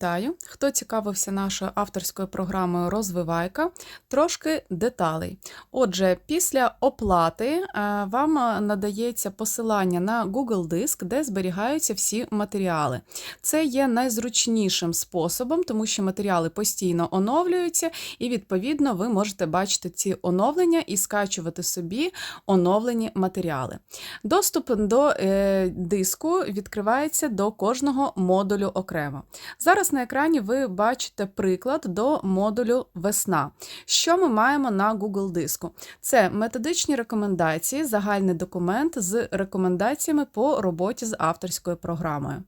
Вітаю! Хто цікавився нашою авторською програмою Розвивайка, трошки деталей. Отже, після оплати е, вам е, надається посилання на Google Диск, де зберігаються всі матеріали. Це є найзручнішим способом, тому що матеріали постійно оновлюються, і, відповідно, ви можете бачити ці оновлення і скачувати собі оновлені матеріали. Доступ до е, диску відкривається до кожного модулю окремо. Зараз на екрані ви бачите приклад до модулю Весна. Що ми маємо на Google диску? Це методичні рекомендації, загальний документ з рекомендаціями по роботі з авторською програмою.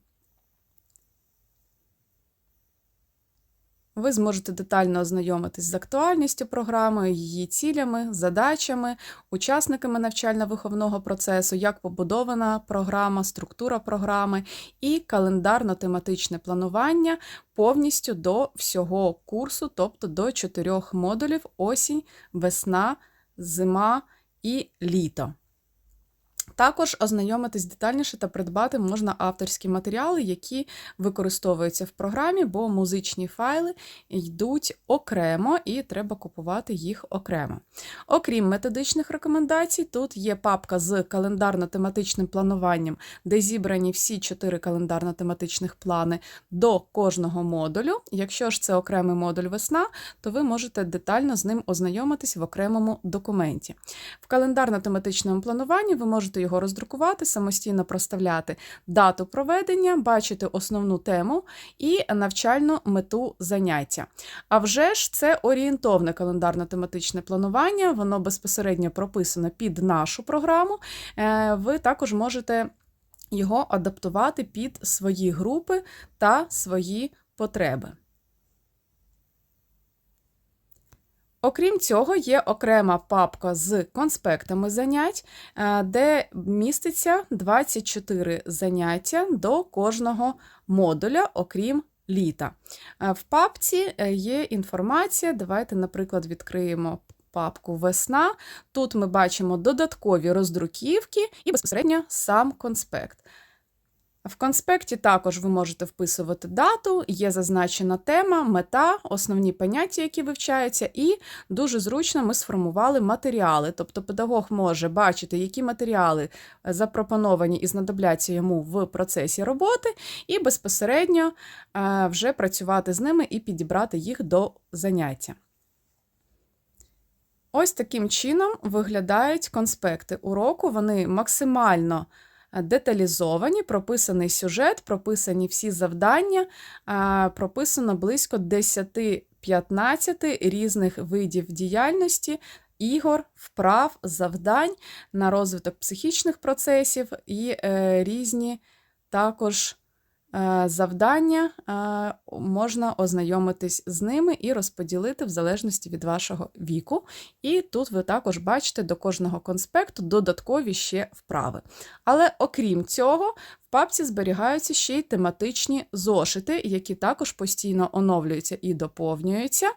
Ви зможете детально ознайомитись з актуальністю програми, її цілями, задачами, учасниками навчально-виховного процесу, як побудована програма, структура програми і календарно-тематичне планування повністю до всього курсу, тобто до чотирьох модулів осінь, весна, зима і літо. Також ознайомитись детальніше та придбати можна авторські матеріали, які використовуються в програмі, бо музичні файли йдуть окремо і треба купувати їх окремо. Окрім методичних рекомендацій, тут є папка з календарно-тематичним плануванням, де зібрані всі чотири календарно-тематичних плани до кожного модулю. Якщо ж це окремий модуль весна, то ви можете детально з ним ознайомитись в окремому документі. В календарно-тематичному плануванні ви можете його роздрукувати, самостійно проставляти дату проведення, бачити основну тему і навчальну мету заняття. А вже ж це орієнтовне календарно-тематичне планування, воно безпосередньо прописано під нашу програму. Е, Ви також можете його адаптувати під свої групи та свої потреби. Окрім цього, є окрема папка з конспектами занять, е, де міститься 24 заняття до кожного модуля, окрім літа. Е, В папці е, є інформація. Давайте, наприклад, відкриємо папку Весна. Тут ми бачимо додаткові роздруківки і безпосередньо сам конспект. В конспекті також ви можете вписувати дату, є зазначена тема, мета, основні поняття, які вивчаються, і дуже зручно ми сформували матеріали. Тобто педагог може бачити, які матеріали запропоновані і знадобляться йому в процесі роботи, і безпосередньо е, вже працювати з ними і підібрати їх до заняття. Ось таким чином виглядають конспекти уроку. Вони максимально деталізовані, прописаний сюжет, прописані всі завдання, прописано близько 10-15 різних видів діяльності, ігор, вправ, завдань на розвиток психічних процесів і е, різні також. Е, завдання е, можна ознайомитись з ними і розподілити в залежності від вашого віку. І тут ви також бачите до кожного конспекту додаткові ще вправи. Але окрім цього, в папці зберігаються ще й тематичні зошити, які також постійно оновлюються і доповнюються.